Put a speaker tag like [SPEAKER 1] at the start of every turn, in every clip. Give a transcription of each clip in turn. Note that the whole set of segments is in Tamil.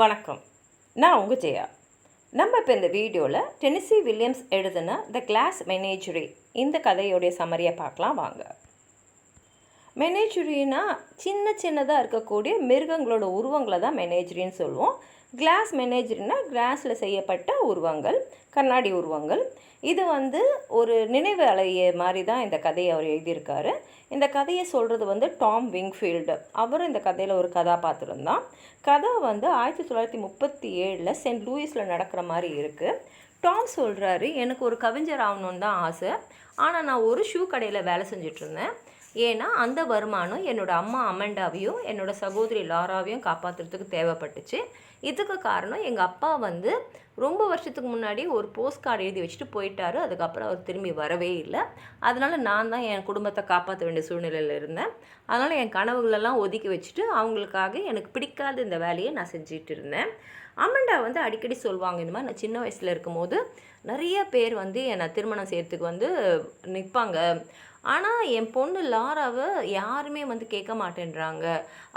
[SPEAKER 1] வணக்கம். நான் உங்கள் ஜெயா. நம்ம இப்போ இந்த வீடியோவில் டெனிசி வில்லியம்ஸ் எழுதின த கிளாஸ் மெனேஜரி இந்த கதையோடைய சமரியை பார்க்கலாம் வாங்க. மெனேஜரினா சின்ன சின்னதாக இருக்கக்கூடிய மிருகங்களோட உருவங்களை தான் மெனேஜரின்னு சொல்லுவோம். கிளாஸ் மெனேஜரினா கிளாஸில் செய்யப்பட்ட உருவங்கள் கண்ணாடி உருவங்கள். இது வந்து ஒரு நினைவு அலைய மாதிரி தான் இந்த கதையை அவர் எழுதியிருக்காரு. இந்த கதையை சொல்கிறது வந்து டாம் விங்ஃபீல்டு. அவரும் இந்த கதையில் ஒரு கதாபாத்திரம் தான் கதை வந்து ஆயிரத்தி தொள்ளாயிரத்தி முப்பத்தி ஏழில் சென்ட் லூயிஸில் நடக்கிற மாதிரி இருக்குது டாம் சொல்கிறாரு எனக்கு ஒரு கவிஞர் ஆகணுன்னு தான் ஆசை. ஆனால் நான் ஒரு ஷூ கடையில் வேலை செஞ்சுட்டு இருந்தேன். ஏன்னா அந்த வருமானம் என்னோட அம்மா அமெண்டாவையும் என்னோட சகோதரி லாராவையும் காப்பாற்றுறதுக்கு தேவைப்பட்டுச்சு. இதுக்கு காரணம் எங்கள் அப்பா வந்து ரொம்ப வருஷத்துக்கு முன்னாடி ஒரு போஸ்ட் கார்டு எழுதி வச்சுட்டு போயிட்டாரு. அதுக்கப்புறம் அவர் திரும்பி வரவே இல்லை. அதனால் நான் தான் என் குடும்பத்தை காப்பாற்ற வேண்டிய சூழ்நிலையில் இருந்தேன். அதனால் என் கனவுகளெல்லாம் ஒதுக்கி வச்சுட்டு அவங்களுக்காக எனக்கு பிடிக்காத இந்த வேலையை நான் செஞ்சுட்டு இருந்தேன். அமெண்டா வந்து அடிக்கடி சொல்லுவாங்க. இந்த மாதிரி நான் சின்ன வயசில் இருக்கும்போது நிறைய பேர் வந்து என்னை திருமணம் செய்கிறதுக்கு வந்து நிற்பாங்க. ஆனால் என் பொண்ணு லாராவை யாருமே வந்து கேட்க மாட்டேன்றாங்க.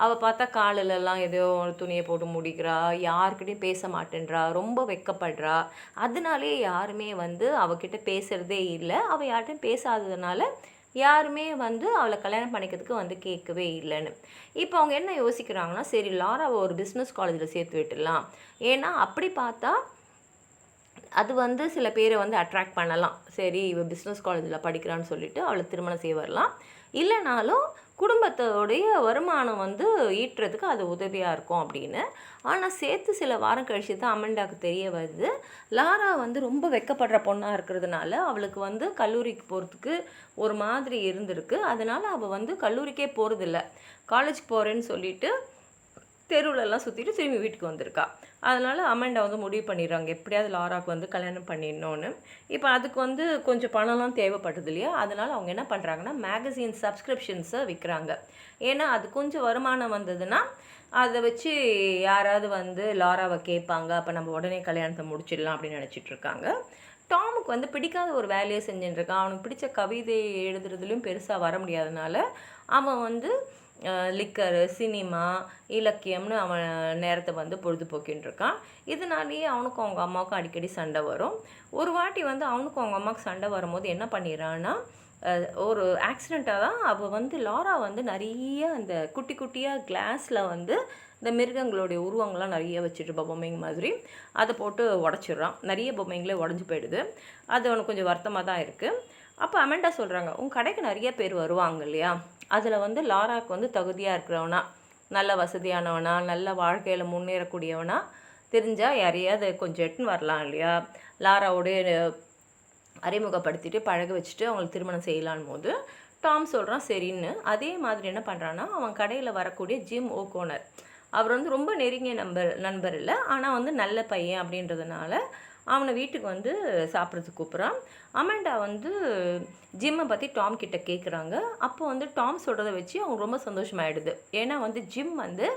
[SPEAKER 1] அவள் பார்த்தா காலிலெல்லாம் ஏதோ துணியை போட்டு முடிக்கிறா யாருக்கிட்டையும் பேச மாட்டேன்றா ரொம்ப வெக்கப்படுறா. அதனாலே யாருமே வந்து அவகிட்ட பேசுகிறதே இல்லை. அவள் யார்கிட்டையும் பேசாததுனால யாருமே வந்து அவளை கல்யாணம் பண்ணிக்கிறதுக்கு வந்து கேட்கவே இல்லைன்னு. இப்போ அவங்க என்ன யோசிக்கிறாங்கன்னா சரி லாராவை ஒரு பிஸ்னஸ் காலேஜில் சேர்த்து விட்டுடலாம். ஏன்னா அப்படி பார்த்தா அது வந்து சில பேரை வந்து அட்ராக்ட் பண்ணலாம். சரி இவள் பிஸ்னஸ் காலேஜில் படிக்கிறான்னு சொல்லிட்டு அவளை திருமணம் செய்ய வரலாம். இல்லைனாலும் குடும்பத்தோடைய வருமானம் வந்து ஈட்டுறதுக்கு அது உதவியாக இருக்கும் அப்படின்னு. ஆனால் சேர்த்து சில வாரம் கழித்து தான் அமெண்டாவுக்கு தெரிய வருது. லாரா வந்து ரொம்ப வெக்கப்படுற பொண்ணாக இருக்கிறதுனால அவளுக்கு வந்து கல்லூரிக்கு போகிறதுக்கு ஒரு மாதிரி இருந்திருக்கு. அதனால் அவள் வந்து கல்லூரிக்கே போகிறதில்ல காலேஜ் போகிறேன்னு சொல்லிட்டு தெருவுலலாம் சுற்றிட்டு திரும்பி வீட்டுக்கு வந்திருக்கா. அதனால் அமெண்டா வந்து முடிவு பண்ணிடுறாங்க. எப்படியாவது லாராக்கு வந்து கல்யாணம் பண்ணிடணும்னு. இப்போ அதுக்கு வந்து கொஞ்சம் பணம்லாம் தேவைப்பட்டது இல்லையா? அதனால் அவங்க என்ன பண்ணுறாங்கன்னா மேகசின் சப்ஸ்கிரிப்ஷன்ஸை விற்கிறாங்க ஏன்னா அது கொஞ்சம் வருமானம் வந்ததுன்னா அதை வச்சு யாராவது வந்து லாராவை கேட்பாங்க. அப்போ நம்ம உடனே கல்யாணத்தை முடிச்சிடலாம் அப்படின்னு நினச்சிட்டு இருக்காங்க. டாமுக்கு வந்து பிடிக்காத ஒரு வேலையை செஞ்சுட்டுருக்கான் அவனுக்கு பிடிச்ச கவிதை எழுதுறதுலையும் பெருசாக வர முடியாதனால அவன் வந்து லிக்கரு சினிமா இலக்கியம்னு அவன் நேரத்தை வந்து பொழுதுபோக்கின்னு இருக்கான் இதனாலேயே அவனுக்கும் அவங்க அம்மாவுக்கும் அடிக்கடி சண்டை வரும். ஒரு வாட்டி வந்து அவனுக்கும் அவங்க அம்மாவுக்கு சண்டை வரும்போது என்ன பண்ணிடுறான்னா ஒரு ஆக்சிடெண்ட்டாக தான் அவள் வந்து லாரா வந்து நிறைய அந்த குட்டி குட்டியாக கிளாஸில் வந்து இந்த மிருகங்களுடைய உருவங்கள்லாம் நிறைய வச்சுட்டு பொம்மைங்க மாதிரி. அதை போட்டு உடச்சிட்றான். நிறைய பொம்மைங்களே உடஞ்சி போயிடுது. அது அவனுக்கு கொஞ்சம் வருத்தமாக தான் இருக்குது அப்போ அமெண்டா சொல்கிறாங்க உன் கடைக்கு நிறைய பேர் வருவாங்க இல்லையா? அதில் வந்து லாராக்கு வந்து தகுதியாக இருக்கிறவனா நல்ல வசதியானவனா நல்ல வாழ்க்கையில் முன்னேறக்கூடியவனா தெரிஞ்சால் யாரையாவது கொஞ்சம் எட்டுன்னு வரலாம் இல்லையா? லாராவோடைய அறிமுகப்படுத்திட்டு பழக வச்சுட்டு அவங்களுக்கு திருமணம் செய்யலான் போது டாம் சொல்கிறான் சரின்னு. அதே மாதிரி என்ன பண்ணுறான்னா அவன் கடையில் வரக்கூடிய ஜிம் ஓகோனர் அவர் வந்து ரொம்ப நெருங்கிய நண்பர் நண்பர் இல்லை. ஆனால் வந்து நல்ல பையன் அப்படின்றதுனால அவனை வீட்டுக்கு வந்து சாப்பிட்றதுக்கு கூப்பிட்றான். அமெண்டா வந்து ஜிம்மை பற்றி டாம் கிட்ட கேட்குறாங்க அப்போ வந்து டாம் சொல்கிறத வச்சு அவங்க ரொம்ப சந்தோஷமாயிடுது. ஏன்னா வந்து ஜிம் வந்து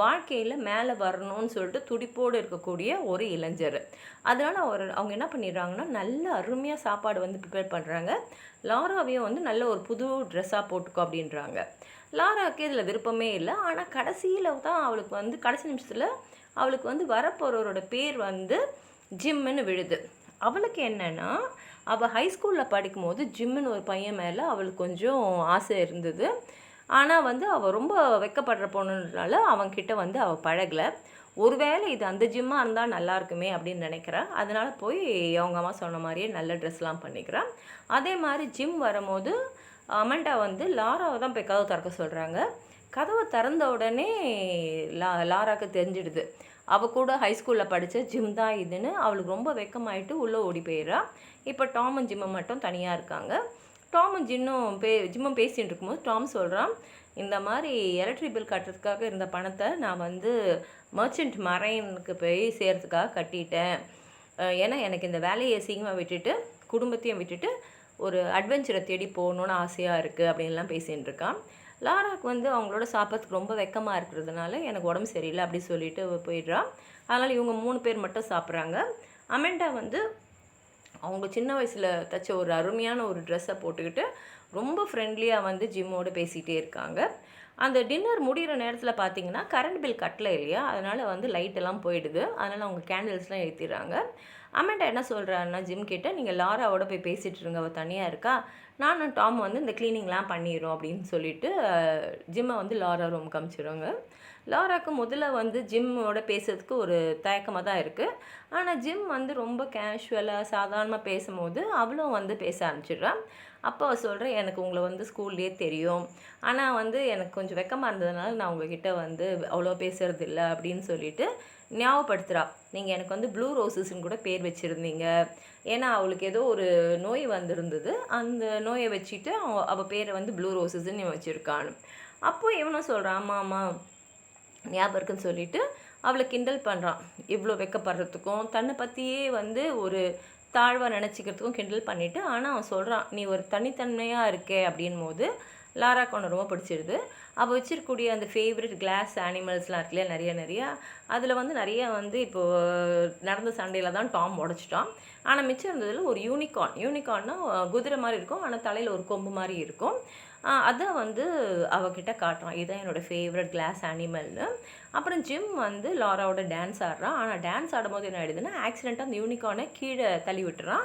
[SPEAKER 1] வாழ்க்கையில் மேலே வரணும்னு சொல்லிட்டு துடிப்போடு இருக்கக்கூடிய ஒரு இளைஞர். அதனால் அவர் அவங்க என்ன பண்ணிடுறாங்கன்னா நல்ல அருமையாக சாப்பாடு வந்து ப்ரிப்பேர் பண்ணுறாங்க லாராவையும் வந்து நல்ல ஒரு புது ட்ரெஸ்ஸாக போட்டுக்கோ அப்படின்றாங்க. லாராவுக்கு இதில் விருப்பமே இல்லை. ஆனால் கடைசியில் தான் அவளுக்கு வந்து கடைசி நிமிஷத்தில் அவளுக்கு வந்து வரப்போகிறவரோட பேர் வந்து ஜிம்முன்னு விழுது. அவளுக்கு என்னென்னா அவள் ஹைஸ்கூலில் படிக்கும்போது ஜிம்முன்னு ஒரு பையன் மேலே அவளுக்கு கொஞ்சம் ஆசை இருந்தது. ஆனால் வந்து அவள் ரொம்ப வெக்கப்படுற பொண்ணுனால அவன்கிட்ட வந்து அவள் பழகலை. ஒருவேளை இது அந்த ஜிம்மாக இருந்தால் நல்லா இருக்குமே அப்படின்னு நினைக்கிறேன் அதனால் போய் அவங்க அம்மா சொன்ன மாதிரியே நல்ல ட்ரெஸ்லாம் பண்ணிக்கிறான் அதே மாதிரி ஜிம் வரும்போது அமெண்டா வந்து லாராவை தான் போய் கதவை திறக்க சொல்கிறாங்க கதவை திறந்த உடனே லா லாராவுக்கு தெரிஞ்சிடுது. அவள் கூட ஹைஸ்கூலில் படித்த ஜிம் தான் இதுன்னு அவளுக்கு ரொம்ப வெக்கமாயிட்டு உள்ளே ஓடி போயிடுறா. இப்போ டாமும் ஜிம்மும் மட்டும் தனியாக இருக்காங்க. டாமும் ஜின்னும் பே ஜிம்மும் பேசிகிட்டு இருக்கும்போது டாம் சொல்கிறான் இந்த மாதிரி எலக்ட்ரிக் பில் கட்டுறதுக்காக இருந்த பணத்தை நான் வந்து மர்ச்சன்ட் மரைனுக்கு போய் சேர்கிறதுக்காக கட்டிட்டேன். ஏன்னா எனக்கு இந்த வேலையை சீக்கிரமாக விட்டுட்டு குடும்பத்தையும் விட்டுட்டு ஒரு அட்வென்ச்சரை தேடி போகணுன்னு ஆசையாக இருக்குது அப்படின்லாம் பேசிகிட்டு இருக்கான். லாராக்கு வந்து அவங்களோட சாப்பிட்றதுக்கு ரொம்ப வெக்கமாக இருக்கிறதுனால எனக்கு உடம்பு சரியில்லை அப்படி சொல்லிட்டு போயிடுறா. அதனால் இவங்க மூணு பேர் மட்டும் சாப்பிட்றாங்க. அமெண்டா வந்து அவங்க சின்ன வயசில் தைச்ச ஒரு அருமையான ஒரு ட்ரெஸ்ஸை போட்டுக்கிட்டு ரொம்ப ஃப்ரெண்ட்லியாக வந்து ஜிம்மோடு பேசிகிட்டே இருக்காங்க. அந்த டின்னர் முடிகிற நேரத்தில் பார்த்தீங்கன்னா கரண்ட் பில் கட்டல இல்லையா? அதனால் வந்து லைட்டெல்லாம் போயிடுது. அதனால் அவங்க கேண்டில்ஸ்லாம் ஏற்றிடுறாங்க அமெண்டா என்ன சொல்கிறாருன்னா ஜிம் கிட்ட நீங்கள் லாராவோட போய் பேசிகிட்டு இருங்க. அவள் தனியாக இருக்கா? நானும் டாம் வந்து இந்த க்ளீனிங்லாம் பண்ணிடுறோம் அப்படின்னு சொல்லிட்டு ஜிம்மை வந்து லாரா ரூம் காமிச்சிடுவாங்க லாராவுக்கு முதல்ல வந்து ஜிம்மோட பேசுறதுக்கு ஒரு தயக்கமாக தான் இருக்குது ஆனால் ஜிம் வந்து ரொம்ப கேஷுவலாக சாதாரணமாக பேசும்போது அவளும் வந்து பேச ஆரம்பிச்சிடுறான் அப்போ அவள் சொல்கிறேன் எனக்கு உங்களை வந்து ஸ்கூல்லேயே தெரியும். ஆனால் வந்து எனக்கு கொஞ்சம் வெக்கமாக இருந்ததுனால நான் உங்ககிட்ட வந்து அவ்வளோ பேசுகிறது இல்லை அப்படின்னு சொல்லிட்டு ஞாபகப்படுத்துகிறா நீங்கள் எனக்கு வந்து ப்ளூ ரோசஸ்ன்னு கூட பேர் வச்சுருந்தீங்க. ஏன்னா அவளுக்கு ஏதோ ஒரு நோய் வந்திருந்தது. அந்த நோயை வச்சுட்டு அவ அவள் பேரை வந்து ப்ளூ ரோசஸ்ன்னு வச்சுருக்கான்னு. அப்போ இவனும் சொல்கிறான் ஆமாம் ஆமாம் ஞாபகம் இருக்குன்னு சொல்லிட்டு அவளை கிண்டல் பண்ணுறான் இவ்வளோ வெக்கப்படுறதுக்கும் தன்னை பற்றியே வந்து ஒரு தாழ்வாக நினச்சிக்கிறதுக்கும் கிண்டல் பண்ணிவிட்டு ஆனால் அவன் சொல்கிறான் நீ ஒரு தனித்தன்மையாக இருக்கே அப்படின் போது லாரா ஒன்று ரொம்ப பிடிச்சிருது. அவள் வச்சிருக்கக்கூடிய அந்த ஃபேவரட் கிளாஸ் அனிமல்ஸ்லாம் இருக்குல்லையா நிறைய நிறையா அதில் வந்து நிறைய வந்து இப்போது நடந்த சண்டையில் தான் டாம் உடச்சிட்டான். ஆனால் மிச்சம் இருந்ததில் ஒரு யூனிகார்ன் யூனிகார்ன்னா குதிரை மாதிரி இருக்கும் ஆனால் தலையில் ஒரு கொம்பு மாதிரி இருக்கும். அதை வந்து அவகிட்ட காட்டுறான். இதுதான் என்னோடய ஃபேவரட் கிளாஸ் அனிமல்னு அப்புறம் ஜிம் வந்து லாராவோட டான்ஸ் ஆடுறான் ஆனால் டான்ஸ் ஆடும்போது என்ன ஆயிடுதுன்னா ஆக்சிடெண்ட்டாக அந்த யூனிகார்னை கீழே தள்ளி விட்டுறான்.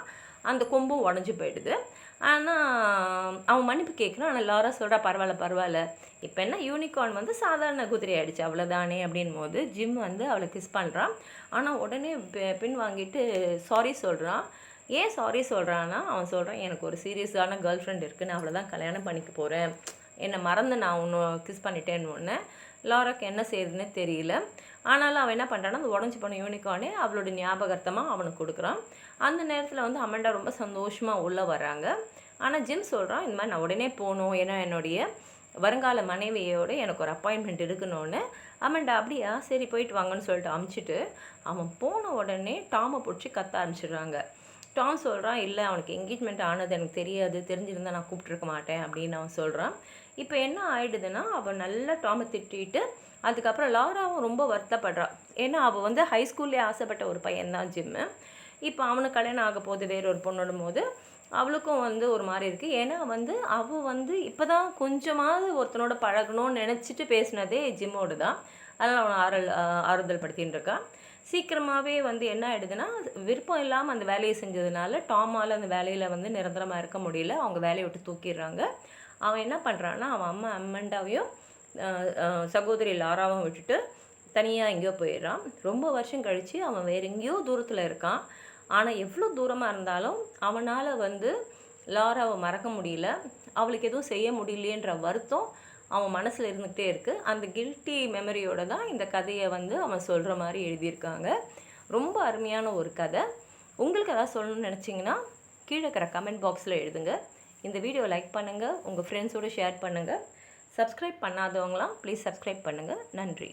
[SPEAKER 1] அந்த கொம்பும் உடஞ்சி போயிடுது. ஆனால் அவன் மன்னிப்பு கேட்குறான் ஆனால் லாரா சொல்கிறா பரவாயில்ல பரவாயில்ல. இப்போ என்ன யூனிகார்ன் வந்து சாதாரண குதிரை ஆயிடுச்சு அவ்வளோதானே அப்படின் போது ஜிம் வந்து அவளை கிஸ் பண்ணுறான் ஆனால் உடனே பின் வாங்கிட்டு சாரி சொல்கிறான் ஏன் சாரி சொல்கிறான்னா அவன் சொல்கிறான் எனக்கு ஒரு சீரியஸான கேர்ள் ஃப்ரெண்ட் இருக்குது நான் அவளை தான் கல்யாணம் பண்ணிக்க போகிறேன் என்னை மறந்து நான் ஒன்று கிஸ் பண்ணிட்டேன்னு ஒன்று லாராக்கு என்ன செய்யுதுன்னு தெரியல. ஆனாலும் அவன் என்ன பண்ணுறான்னா அந்த உடஞ்சி போன யூனிகார்னே அவளோட ஞாபகார்த்தமாக அவனுக்கு கொடுக்குறான். அந்த நேரத்தில் வந்து அமண்டா ரொம்ப சந்தோஷமாக உள்ளே வராங்க ஆனால் ஜிம் சொல்கிறான் இந்த மாதிரி நான் உடனே போகணும். ஏன்னா என்னுடைய வருங்கால மனைவியோடு எனக்கு ஒரு அப்பாயின்மெண்ட் இருக்கணும்னு அமண்டா அப்படியா? சரி போயிட்டு வாங்கன்னு சொல்லிட்டு அமுச்சிட்டு அவன் போன உடனே டாமை பிடிச்சி கத்த ஆரம்பிச்சிடுறாங்க. டாம் சொல்கிறான் இல்லை அவனுக்கு என்கேஜ்மெண்ட் ஆனது எனக்கு தெரியாது தெரிஞ்சிருந்தால் நான் கூப்பிட்ருக்க மாட்டேன் அப்படின்னு அவன் சொல்கிறான் இப்போ என்ன ஆகிடுதுன்னா அவள் நல்லா டாமை திட்டிட்டு அதுக்கப்புறம் லாராவும் ரொம்ப வருத்தப்படுறான் ஏன்னா அவள் வந்து ஹை ஸ்கூல்லேயே ஆசைப்பட்ட ஒரு பையன்தான் ஜிம்மு. இப்போ அவனுக்கு கல்யாணம் ஆக போகுது வேற ஒரு பொண்ணோட போது அவளுக்கும் வந்து ஒரு மாதிரி இருக்குது ஏன்னா வந்து அவள் வந்து இப்போ தான் கொஞ்சமாவது ஒருத்தனோட பழகணும்னு நினச்சிட்டு பேசினதே ஜிம்மோடு தான் அதனால் அவனை ஆறுதல் ஆறுதல் படுத்தின்னு இருக்கான் சீக்கிரமாகவே வந்து என்ன ஆகிடுதுன்னா விருப்பம் இல்லாமல் அந்த வேலையை செஞ்சதுனால டாமால் அந்த வேலையில் வந்து நிரந்தரமாக இருக்க முடியல. அவங்க வேலையை விட்டு தூக்கிடுறாங்க. அவன் என்ன பண்ணுறான்னா அவன் அம்மா அம்மண்டாவையும் சகோதரி லாராவும் விட்டுட்டு தனியாக எங்கேயோ போயிடுறான். ரொம்ப வருஷம் கழித்து அவன் வேறு எங்கேயோ தூரத்தில் இருக்கான். ஆனால் எவ்வளோ தூரமாக இருந்தாலும் அவனால் வந்து லாராவை மறக்க முடியல. அவளுக்கு எதுவும் செய்ய முடியலையன்ற வருத்தம் அவன் மனசில் இருந்துகிட்டே இருக்குது அந்த கில்ட்டி மெமரியோட தான் இந்த கதையை வந்து அவன் சொல்கிற மாதிரி எழுதியிருக்காங்க. ரொம்ப அருமையான ஒரு கதை. உங்களுக்கு எதாவது சொல்லணும்னு நினச்சிங்கன்னா கீழே இருக்கிற கமெண்ட் பாக்ஸில் எழுதுங்க. இந்த வீடியோ லைக் பண்ணுங்கள் உங்கள் ஃப்ரெண்ட்ஸோடு ஷேர் பண்ணுங்கள் சப்ஸ்கிரைப் பண்ணாதவங்களாம் ப்ளீஸ் சப்ஸ்கிரைப் பண்ணுங்கள் நன்றி.